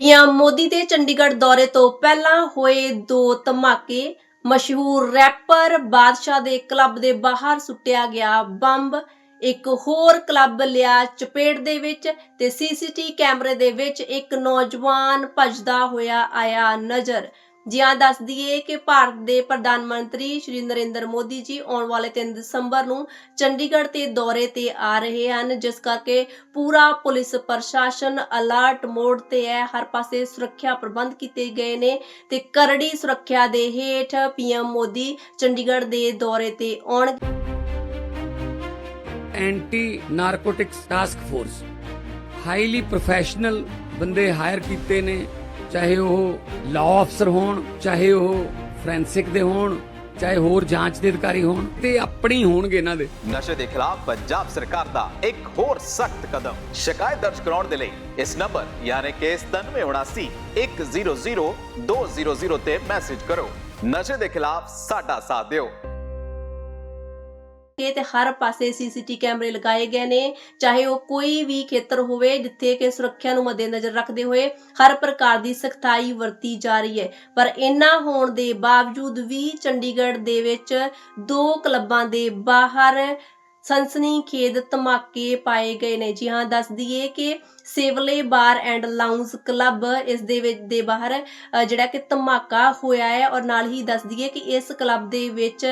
PM Modi ਦੇ ਚੰਡੀਗੜ੍ਹ ਦੌਰੇ ਤੋਂ ਪਹਿਲਾਂ ਹੋਏ ਦੋ ਧਮਾਕੇ। ਮਸ਼ਹੂਰ ਰੈਪਰ ਬਾਦਸ਼ਾਹ ਦੇ ਕਲੱਬ ਦੇ ਬਾਹਰ ਸੁੱਟਿਆ ਗਿਆ ਬੰਬ। ਇੱਕ ਹੋਰ ਕਲੱਬ ਲਿਆ ਚਪੇੜ ਦੇ ਵਿੱਚ ਤੇ ਸੀਸੀਟੀ ਕੈਮਰੇ ਦੇ ਵਿੱਚ ਇੱਕ ਨੌਜਵਾਨ ਭੱਜਦਾ ਹੋਇਆ ਆਇਆ ਨਜ਼ਰ। ਜਿਹਾਂ ਦੱਸ ਦਈਏ ਕਿ ਭਾਰਤ ਦੇ ਪ੍ਰਧਾਨ ਮੰਤਰੀ ਸ਼੍ਰੀ ਨਰਿੰਦਰ ਮੋਦੀ ਜੀ ਆਉਣ ਵਾਲੇ 3 ਦਸੰਬਰ ਨੂੰ ਚੰਡੀਗੜ੍ਹ ਤੇ ਦੌਰੇ ਤੇ ਆ ਰਹੇ ਹਨ, ਜਿਸ ਕਰਕੇ ਪੂਰਾ ਪੁਲਿਸ ਪ੍ਰਸ਼ਾਸਨ ਅਲਰਟ ਮੋਡ ਤੇ ਹੈ। ਹਰ ਪਾਸੇ ਸੁਰੱਖਿਆ ਪ੍ਰਬੰਧ ਕੀਤੇ ਗਏ ਨੇ ਤੇ ਕਰੜੀ ਸੁਰੱਖਿਆ ਦੇ ਹੇਠ ਪੀਐਮ ਮੋਦੀ ਚੰਡੀਗੜ੍ਹ ਦੇ ਦੌਰੇ ਤੇ ਆਉਣ। Anti narcotics task force. Highly professional ਬੰਦੇ ਹਾਇਰ ਕੀਤੇ ਨੇ। ਚਾਹੇ ਉਹ ਲਾਅ ਅਫਸਰ ਹੋਣ, ਚਾਹੇ ਉਹ ਫੋਰੈਂਸਿਕ ਦੇ ਹੋਣ, ਚਾਹੇ ਹੋਰ ਜਾਂਚ ਦੇ ਅਧਿਕਾਰੀ ਹੋਣ, ਤੇ ਆਪਣੀ ਹੋਣਗੇ ਇਹਨਾਂ ਦੇ। ਨਸ਼ੇ ਦੇ ਖਿਲਾਫ ਪੰਜਾਬ ਸਰਕਾਰ ਦਾ ਇੱਕ ਹੋਰ ਸਖਤ ਕਦਮ। ਸ਼ਿਕਾਇਤ ਦਰਜ ਕਰਾਉਣ ਦੇ ਲਈ ਇਸ ਨੰਬਰ ਯਾਨੀ ਕਿ 9779 100 200 ਤੇ ਮੈਸੇਜ ਕਰੋ। ਨਸ਼ੇ ਦੇ ਖਿਲਾਫ ਸਾਡਾ ਸਾਥ ਦਿਓ। ਕੇ ਤੇ ਹਰ ਪਾਸੇ ਸੀਸੀਟੀ ਕੈਮਰੇ ਲਗਾਏ ਗਏ ਨੇ। ਚਾਹੇ ਉਹ ਕੋਈ ਵੀ ਖੇਤਰ ਹੋਵੇ ਜਿੱਥੇ ਕਿ ਸੁਰੱਖਿਆ ਨੂੰ ਮੱਦੇਨਜ਼ਰ ਰੱਖਦੇ ਹੋਏ ਹਰ ਪ੍ਰਕਾਰ ਦੀ ਸਖਤਾਈ ਵਰਤੀ ਜਾ ਰਹੀ ਹੈ। ਪਰ ਇੰਨਾ ਹੋਣ ਦੇ ਬਾਵਜੂਦ ਵੀ ਚੰਡੀਗੜ੍ਹ ਦੇ ਵਿੱਚ ਦੋ ਕਲੱਬਾਂ ਦੇ ਬਾਹਰ ਸਨਸਨੀ ਖੇਦ ਧਮਾਕੇ ਪਾਏ ਗਏ ਨੇ। ਜੀ ਹਾਂ, ਦੱਸ ਦਈਏ ਕਿ ਸੇਵਲੇ ਬਾਰ ਐਂਡ ਲਾਉਂਜ ਕਲੱਬ ਇਸ ਦੇ ਵਿੱਚ ਦੇ ਬਾਹਰ ਜਿਹੜਾ ਕਿ ਧਮਾਕਾ ਹੋਇਆ ਹੈ ਔਰ ਨਾਲ ਹੀ ਦੱਸ ਦਈਏ ਕਿ ਇਸ ਕਲੱਬ ਦੇ ਵਿੱਚ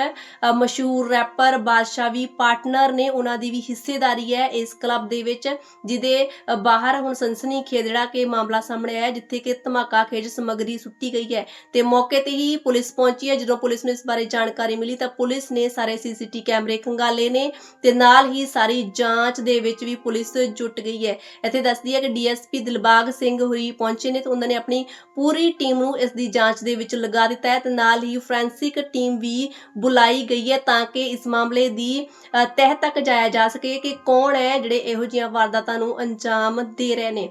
ਮਸ਼ਹੂਰ ਰੈਪਰ ਬਾਦਸ਼ਾਹ ਵੀ ਪਾਰਟਨਰ ਨੇ। ਉਹਨਾਂ ਦੀ ਵੀ ਹਿੱਸੇਦਾਰੀ ਹੈ ਇਸ ਕਲੱਬ ਦੇ ਵਿੱਚ, ਜਿਹਦੇ ਬਾਹਰ ਹੁਣ ਸਨਸਨੀ ਖੇਡ ਜਿਹੜਾ ਕਿ ਮਾਮਲਾ ਸਾਹਮਣੇ ਆਇਆ, ਜਿੱਥੇ ਕਿ ਧਮਾਕਾ ਖੇਜ ਸਮੱਗਰੀ ਸੁੱਟੀ ਗਈ ਹੈ। ਤੇ ਮੌਕੇ ਤੇ ਹੀ ਪੁਲਿਸ ਪਹੁੰਚੀ ਹੈ। ਜਦੋਂ ਪੁਲਿਸ ਨੂੰ ਇਸ ਬਾਰੇ ਜਾਣਕਾਰੀ ਮਿਲੀ ਤਾਂ ਪੁਲਿਸ ਨੇ ਸਾਰੇ ਸੀਸੀਟੀ ਕੈਮਰੇ ਖੰਗਾਲੇ ਨੇ ਤੇ ਨਾਲ ਹੀ ਸਾਰੀ ਜਾਂਚ ਦੇ ਵਿੱਚ ਵੀ ਪੁਲਿਸ ਜੁਟ ਗਈ ਹੈ। ਇੱਥੇ ਦੱਸਦੀ ਹੈ ਕਿ ਡੀਐਸਪੀ ਦਿਲਬਾਗ ਸਿੰਘ ਹੋਈ ਪਹੁੰਚੇ ਨੇ ਤੇ ਉਹਨਾਂ ਨੇ ਆਪਣੀ ਪੂਰੀ ਟੀਮ ਨੂੰ ਇਸ ਦੀ ਜਾਂਚ ਦੇ ਵਿੱਚ ਲਗਾ ਦਿੱਤਾ ਹੈ ਤੇ ਨਾਲ ਹੀ ਫੋਰੈਂਸਿਕ ਟੀਮ ਵੀ ਬੁਲਾਈ ਗਈ ਹੈ ਤਾਂ ਕਿ ਇਸ ਮਾਮਲੇ ਦੀ ਤਹਿ ਤੱਕ ਜਾਇਆ ਜਾ ਸਕੇ ਕਿ ਕੌਣ ਹੈ ਜਿਹੜੇ ਇਹੋ ਜਿਹੀਆਂ ਵਾਰਦਾਤਾਂ ਨੂੰ ਅੰਜਾਮ ਦੇ ਰਹੇ ਨੇ।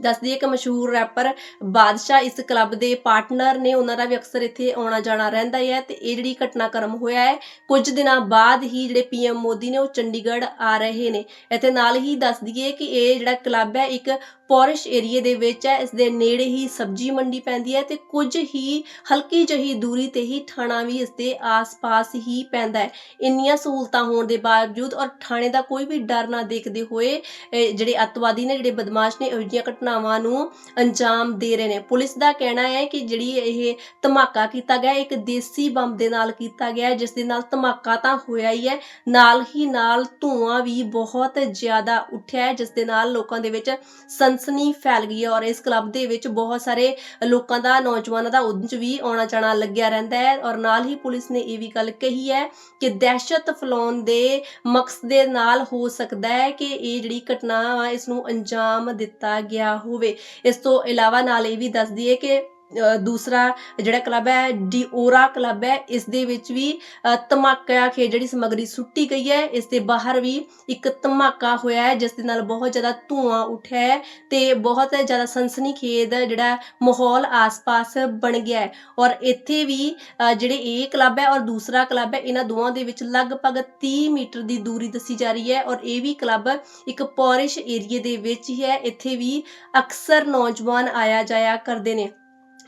ਦੱਸਦੀ ਹੈ ਕਿ ਮਸ਼ਹੂਰ ਰੈਪਰ ਬਾਦਸ਼ਾਹ ਇਸ ਕਲੱਬ ਦੇ ਪਾਰਟਨਰ ਨੇ ਉਹਨਾਂ ਦਾ ਵੀ ਅਕਸਰ ਇੱਥੇ ਆਉਣਾ ਜਾਣਾ ਰਹਿੰਦਾ ਹੈ ਤੇ ਇਹ ਜਿਹੜੀ ਘਟਨਾਕ੍ਰਮ ਹੋਇਆ ਹੈ, ਕੁਝ ਦਿਨਾਂ ਬਾਅਦ ਹੀ ਜਿਹੜੇ ਪੀਐਮ ਮੋਦੀ ਨੇ ਉਹ ਚੰਡੀਗੜ੍ਹ ਆ ਰਹੇ ਨੇ। ਇੱਥੇ ਨਾਲ ਹੀ ਦੱਸ ਦਈਏ ਕਿ ਇਹ ਜਿਹੜਾ ਕਲੱਬ ਹੈ, ਇੱਕ ਪੌਰਿਸ਼ ਏਰੀਏ ਦੇ ਵਿੱਚ ਹੈ ਇਸ ਦੇ ਨੇੜੇ ਹੀ ਸਬਜ਼ੀ ਮੰਡੀ ਪੈਂਦੀ ਹੈ ਤੇ ਕੁਝ ਹੀ ਹਲਕੀ ਜਿਹੀ ਦੂਰੀ ਤੇ ਹੀ ਥਾਣਾ ਵੀ ਇਸ ਦੇ ਆਸ-ਪਾਸ ਹੀ ਪੈਂਦਾ ਹੈ। ਇੰਨੀਆਂ ਸਹੂਲਤਾਂ ਹੋਣ ਦੇ ਬਾਵਜੂਦ ਔਰ ਥਾਣੇ ਦਾ ਕੋਈ ਵੀ ਡਰ ਨਾ ਦੇਖਦੇ ਹੋਏ ਜਿਹੜੇ ਅੱਤਵਾਦੀ ਨੇ ਜਿਹੜੇ ਬਦਮਾਸ਼ ਨੇ ਇਹੋ ਜਿਹੀਆਂ ਘਟਨਾਵਾਂ ਨੂੰ ਅੰਜਾਮ ਦੇ ਰਹੇ ਨੇ। ਪੁਲਿਸ ਦਾ ਕਹਿਣਾ ਹੈ ਕਿ ਜਿਹੜੀ ਇਹ ਧਮਾਕਾ ਕੀਤਾ ਗਿਆ ਇੱਕ ਦੇਸੀ ਬੰਬ ਦੇ ਨਾਲ ਕੀਤਾ ਗਿਆ ਹੈ, ਜਿਸ ਦੇ ਨਾਲ ਧਮਾਕਾ ਤਾਂ ਹੋਇਆ ਹੀ ਹੈ ਨਾਲ ਹੀ ਨਾਲ ਧੂਆਂ ਵੀ ਬਹੁਤ ਜ਼ਿਆਦਾ ਉੱਠਿਆ ਹੈ ਜਿਸ ਦੇ ਨਾਲ ਲੋਕਾਂ ਦੇ ਵਿੱਚ ਸੰਸ ਸਨਸਨੀ ਫੈਲ ਗਈ ਹੈ ਔਰ ਇਸ ਕਲੱਬ ਦੇ ਵਿੱਚ ਬਹੁਤ ਸਾਰੇ ਲੋਕਾਂ ਦਾ, ਨੌਜਵਾਨਾਂ ਦਾ ਉਦਜ ਵੀ ਆਉਣਾ ਜਾਣਾ ਲੱਗਿਆ ਰਹਿੰਦਾ ਹੈ ਔਰ ਨਾਲ ਹੀ ਪੁਲਿਸ ਨੇ ਇਹ ਵੀ ਗੱਲ ਕਹੀ ਹੈ ਕਿ ਦਹਿਸ਼ਤ ਫੈਲਾਉਣ ਦੇ ਮਕਸਦ ਦੇ ਨਾਲ ਹੋ ਸਕਦਾ ਹੈ ਕਿ ਇਹ ਜਿਹੜੀ ਘਟਨਾ ਵਾ, ਇਸ ਨੂੰ ਅੰਜਾਮ ਦਿੱਤਾ ਗਿਆ ਹੋਵੇ। ਇਸ ਤੋਂ ਇਲਾਵਾ ਨਾਲ ਇਹ ਵੀ ਦੱਸ ਦਈਏ ਕਿ ਦੂਸਰਾ ਜਿਹੜਾ ਕਲੱਬ ਹੈ ਡੀਓਰਾ ਕਲੱਬ ਹੈ, ਇਸ ਦੇ ਵਿੱਚ ਵੀ ਧਮਾਕਾ ਖੇ ਜਿਹੜੀ ਸਮੱਗਰੀ ਸੁੱਟੀ ਗਈ ਹੈ, ਇਸ ਦੇ ਬਾਹਰ ਵੀ ਇੱਕ ਧਮਾਕਾ ਹੋਇਆ ਹੈ, ਜਿਸ ਦੇ ਨਾਲ ਬਹੁਤ ਜ਼ਿਆਦਾ ਧੂਆਂ ਉੱਠਿਆ ਹੈ ਤੇ ਬਹੁਤ ਜ਼ਿਆਦਾ ਸਨਸਨੀ ਖੇਦ ਜਿਹੜਾ ਮਾਹੌਲ ਆਸ-ਪਾਸ ਬਣ ਗਿਆ ਹੈ। ਔਰ ਇੱਥੇ ਵੀ ਜਿਹੜੇ ਇਹ ਕਲੱਬ ਹੈ ਔਰ ਦੂਸਰਾ ਕਲੱਬ ਹੈ, ਇਹਨਾਂ ਦੋਵਾਂ ਦੇ ਵਿੱਚ ਲਗਭਗ 30 ਮੀਟਰ ਦੀ ਦੂਰੀ ਦੱਸੀ ਜਾ ਰਹੀ ਹੈ ਔਰ ਇਹ ਵੀ ਕਲੱਬ ਇੱਕ ਪੌਰਿਸ਼ ਏਰੀਏ ਦੇ ਵਿੱਚ ਹੀ ਹੈ, ਇੱਥੇ ਵੀ ਅਕਸਰ ਨੌਜਵਾਨ ਆਇਆ ਜਾਇਆ ਕਰਦੇ ਨੇ।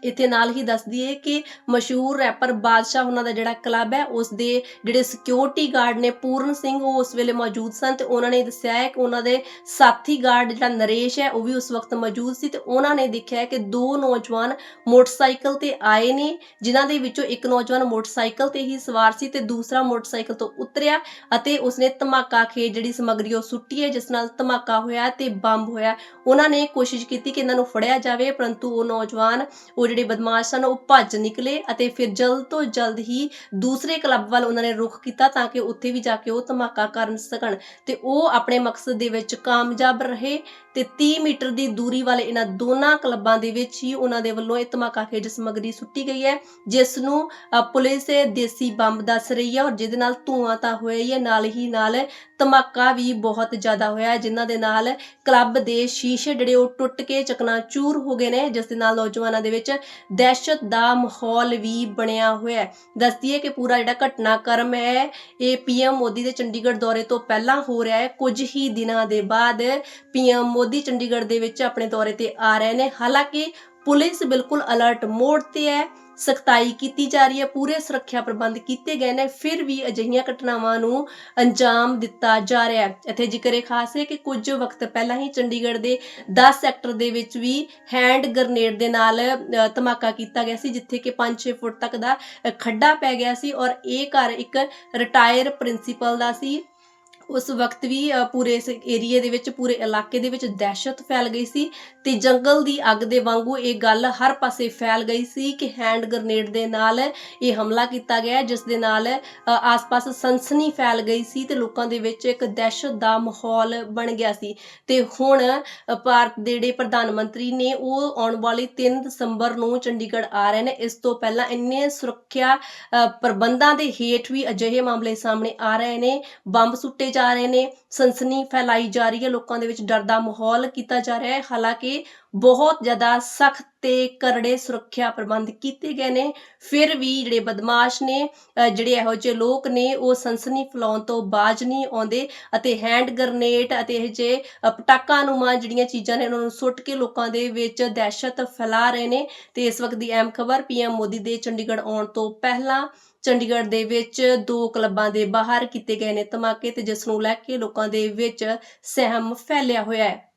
ਇੱਥੇ ਨਾਲ ਹੀ ਦੱਸ ਦਈਏ ਕਿ ਮਸ਼ਹੂਰ ਰੈਪਰ ਬਾਦਸ਼ਾਹ ਉਹਨਾਂ ਦਾ ਜਿਹੜਾ ਕਲੱਬ ਹੈ, ਉਸ ਦੇ ਜਿਹੜੇ ਸਿਕਿਉਰਿਟੀ ਗਾਰਡ ਨੇ ਪੂਰਨ ਸਿੰਘ, ਉਹ ਉਸ ਵੇਲੇ ਮੌਜੂਦ ਸਨ ਤੇ ਉਹਨਾਂ ਨੇ ਦੱਸਿਆ ਹੈ ਕਿ ਉਹਨਾਂ ਦੇ ਸਾਥੀ ਗਾਰਡ ਜਿਹੜਾ ਨਰੇਸ਼ ਹੈ, ਉਹ ਵੀ ਉਸ ਵਕਤ ਮੌਜੂਦ ਸੀ ਤੇ ਉਹਨਾਂ ਨੇ ਦੇਖਿਆ ਕਿ ਦੋ ਨੌਜਵਾਨ ਮੋਟਰਸਾਈਕਲ ਤੇ ਆਏ ਨੇ, ਜਿਨ੍ਹਾਂ ਦੇ ਵਿੱਚੋਂ ਇੱਕ ਨੌਜਵਾਨ ਮੋਟਰਸਾਈਕਲ ਤੇ ਹੀ ਸਵਾਰ ਸੀ ਤੇ ਦੂਸਰਾ ਮੋਟਰਸਾਈਕਲ ਤੋਂ ਉਤਰਿਆ ਅਤੇ ਉਸਨੇ ਧਮਾਕਾ ਖੇ ਜਿਹੜੀ ਸਮੱਗਰੀ ਉਹ ਸੁੱਟੀ ਹੈ, ਜਿਸ ਨਾਲ ਧਮਾਕਾ ਹੋਇਆ ਤੇ ਬੰਬ ਹੋਇਆ। ਉਹਨਾਂ ਨੇ ਕੋਸ਼ਿਸ਼ ਕੀਤੀ ਕਿ ਇਹਨਾਂ ਨੂੰ ਫੜਿਆ ਜਾਵੇ, ਪਰੰਤੂ ਉਹ ਨੌਜਵਾਨ ਉਹ ਜਿਹੜੇ ਬਦਮਾਸ਼ ਸਨ ਉਹ ਭੱਜ ਨਿਕਲੇ ਅਤੇ ਫਿਰ ਜਲਦ ਤੋਂ ਜਲਦ ਹੀ ਦੂਸਰੇ ਕਲੱਬ ਵੱਲ ਉਹਨਾਂ ਨੇ ਰੁਖ ਕੀਤਾ ਤਾਂ ਕਿ ਉੱਥੇ ਵੀ ਜਾ ਕੇ ਉਹ ਧਮਾਕਾ ਕਰਨ ਸਕਣ। ਤੇ ਉਹ ਆਪਣੇ ਮਕਸਦ ਦੇ ਵਿੱਚ ਕਾਮਯਾਬ ਰਹੇ ਤੇ 30 ਮੀਟਰ ਦੀ ਦੂਰੀ ਵਾਲੇ ਇਹਨਾਂ ਦੋਨਾਂ ਕਲੱਬਾਂ ਦੇ ਵਿੱਚ ਹੀ ਉਹਨਾਂ ਦੇ ਵੱਲੋਂ ਇਹ ਧਮਾਕਾ ਖੇਜ ਸਮੱਗਰੀ ਸੁੱਟੀ ਗਈ ਹੈ ਜਿਸ ਨੂੰ ਪੁਲਿਸ ਦੇਸੀ ਬੰਬ ਦੱਸ ਰਹੀ ਹੈ ਔਰ ਜਿਹਦੇ ਨਾਲ ਧੂਆਂ ਤਾਂ ਹੋਇਆ ਹੀ ਹੈ ਨਾਲ ਹੀ ਨਾਲ ਧਮਾਕਾ ਵੀ ਬਹੁਤ ਜ਼ਿਆਦਾ ਹੋਇਆ ਹੈ, ਜਿਨ੍ਹਾਂ ਦੇ ਨਾਲ ਕਲੱਬ ਦੇ ਸ਼ੀਸ਼ੇ ਜਿਹੜੇ ਉਹ ਟੁੱਟ ਕੇ ਚਕਨਾਚੂਰ ਹੋ ਗਏ ਨੇ ਜਿਸ ਦੇ ਨਾਲ ਨੌਜਵਾਨਾਂ ਦੇ ਵਿੱਚ ਦਹਿਸ਼ਤ ਦਾ ਮਾਹੌਲ ਵੀ ਬਣਿਆ ਹੋਇਆ ਹੈ। ਦੱਸਦੀ ਕਿ ਪੂਰਾ ਜਿਹੜਾ ਘਟਨਾਕ੍ਰਮ ਹੈ, ਇਹ ਪੀਐਮ ਮੋਦੀ ਦੇ ਚੰਡੀਗੜ੍ਹ ਦੌਰੇ ਤੋਂ ਪਹਿਲਾਂ ਹੋ ਰਿਹਾ ਹੈ। ਕੁਝ ਹੀ ਦਿਨਾਂ ਦੇ ਬਾਅਦ ਪੀਐਮ ਮੋਦੀ ਚੰਡੀਗੜ੍ਹ ਦੇ ਵਿੱਚ ਆਪਣੇ ਦੌਰੇ ਤੇ ਆ ਰਹੇ ਨੇ। ਹਾਲਾਂਕਿ ਪੁਲਿਸ ਬਿਲਕੁਲ ਅਲਰਟ ਮੋਡ ਤੇ ਹੈ। ਸਖਤਾਈ ਕੀਤੀ ਜਾ ਰਹੀ ਹੈ, ਪੂਰੇ ਸੁਰੱਖਿਆ ਪ੍ਰਬੰਧ ਕੀਤੇ ਗਏ ਨੇ, ਫਿਰ ਵੀ ਅਜਿਹੀਆਂ ਘਟਨਾਵਾਂ ਨੂੰ ਅੰਜਾਮ ਦਿੱਤਾ ਜਾ ਰਿਹਾ ਹੈ। ਇੱਥੇ ਜ਼ਿਕਰ ਇਹ ਖਾਸ ਹੈ ਕਿ ਕੁਝ ਵਕਤ ਪਹਿਲਾਂ ਹੀ ਚੰਡੀਗੜ੍ਹ ਦੇ 10 ਸੈਕਟਰ ਦੇ ਵਿੱਚ ਵੀ ਹੈਂਡ ਗ੍ਰਨੇਡ ਦੇ ਨਾਲ ਧਮਾਕਾ ਕੀਤਾ ਗਿਆ ਸੀ, ਜਿੱਥੇ ਕਿ 5-6 ਫੁੱਟ ਤੱਕ ਦਾ ਖੱਡਾ ਪੈ ਗਿਆ ਸੀ ਔਰ ਇਹ ਘਰ ਇੱਕ ਰਿਟਾਇਰ ਪ੍ਰਿੰਸੀਪਲ ਦਾ ਸੀ। ਉਸ ਵਕਤ ਵੀ ਅ, ਪੂਰੇ ਇਸ ਏਰੀਏ ਦੇ ਵਿੱਚ ਪੂਰੇ ਇਲਾਕੇ ਦੇ ਵਿੱਚ ਦਹਿਸ਼ਤ ਫੈਲ ਗਈ ਸੀ ਤੇ ਜੰਗਲ ਦੀ ਅੱਗ ਦੇ ਵਾਂਗੂ ਇਹ ਗੱਲ ਹਰ ਪਾਸੇ ਫੈਲ ਗਈ ਸੀ ਕਿ ਹੈਂਡ ਗ੍ਰਨੇਡ ਦੇ ਨਾਲ ਇਹ ਹਮਲਾ ਕੀਤਾ ਗਿਆ ਜਿਸ ਦੇ ਨਾਲ ਆਸ-ਪਾਸ ਸਨਸਨੀ ਫੈਲ ਗਈ ਸੀ ਤੇ ਲੋਕਾਂ ਦੇ ਵਿੱਚ ਇੱਕ ਦਹਿਸ਼ਤ ਦਾ ਮਾਹੌਲ ਬਣ ਗਿਆ ਸੀ। ਤੇ ਹੁਣ ਭਾਰਤ ਦੇ ਜਿਹੜੇ ਪ੍ਰਧਾਨ ਮੰਤਰੀ ਨੇ ਉਹ ਆਉਣ ਵਾਲੇ 3 ਦਸੰਬਰ ਨੂੰ ਚੰਡੀਗੜ੍ਹ ਆ ਰਹੇ ਨੇ। ਇਸ ਤੋਂ ਪਹਿਲਾਂ ਇੰਨੇ ਸੁਰੱਖਿਆ ਅ, ਪ੍ਰਬੰਧਾਂ ਦੇ ਹੇਠ ਵੀ ਅਜਿਹੇ ਮਾਮਲੇ ਸਾਹਮਣੇ ਆ ਰਹੇ ਨੇ। ਬੰਬ ਸੁੱਟੇ ਜਾ ਰਹੇ ਨੇ, ਸਨਸਨੀ ਫੈਲਾਈ ਜਾ ਰਹੀ ਹੈ, ਲੋਕਾਂ ਦੇ ਵਿੱਚ ਡਰ ਦਾ ਮਾਹੌਲ ਕੀਤਾ ਜਾ ਰਿਹਾ ਹੈ। ਹਾਲਾਂਕਿ ਬਹੁਤ ਜ਼ਿਆਦਾ ਸਖਤ ਤੇ ਕਰੜੇ ਸੁਰੱਖਿਆ ਪ੍ਰਬੰਧ ਕੀਤੇ ਗਏ ਨੇ। ਫਿਰ ਵੀ ਜਿਹੜੇ ਬਦਮਾਸ਼ ਨੇ ਜਿਹੜੇ ਇਹੋ ਜਿਹੇ ਲੋਕ ਨੇ, ਉਹ ਸਨਸਨੀ ਫੈਲਾਉਣ ਤੋਂ ਬਾਜ ਨਹੀਂ ਆਉਂਦੇ ਅਤੇ ਹੈਂਡ ਗ੍ਰਨੇਡ ਅਤੇ ਇਹ ਜੇ ਪਟਾਕਾ ਨੂਮਾ ਜਿਹੜੀਆਂ ਚੀਜ਼ਾਂ ਨੇ, ਉਹਨਾਂ ਨੂੰ ਸੁੱਟ ਕੇ ਲੋਕਾਂ ਦੇ ਵਿੱਚ ਦਹਿਸ਼ਤ ਫੈਲਾ ਰਹੇ ਨੇ। ਤੇ ਇਸ ਵਕਤ ਦੀ ਅਹਿਮ ਖਬਰ ਪੀਐਮ ਮੋਦੀ ਦੇ ਚੰਡੀਗੜ੍ਹ ਆਉਣ ਤੋਂ ਪਹਿਲਾਂ ਚੰਡੀਗੜ੍ਹ ਦੇ ਵਿੱਚ ਦੋ ਕਲੱਬਾਂ ਦੇ ਬਾਹਰ ਕੀਤੇ ਗਏ ਨੇ ਧਮਾਕੇ ਤੇ ਜਿਸ ਨੂੰ ਲੈ ਕੇ ਲੋਕਾਂ ਦੇ ਵਿੱਚ ਸਹਿਮ ਫੈਲਿਆ ਹੋਇਆ ਹੈ।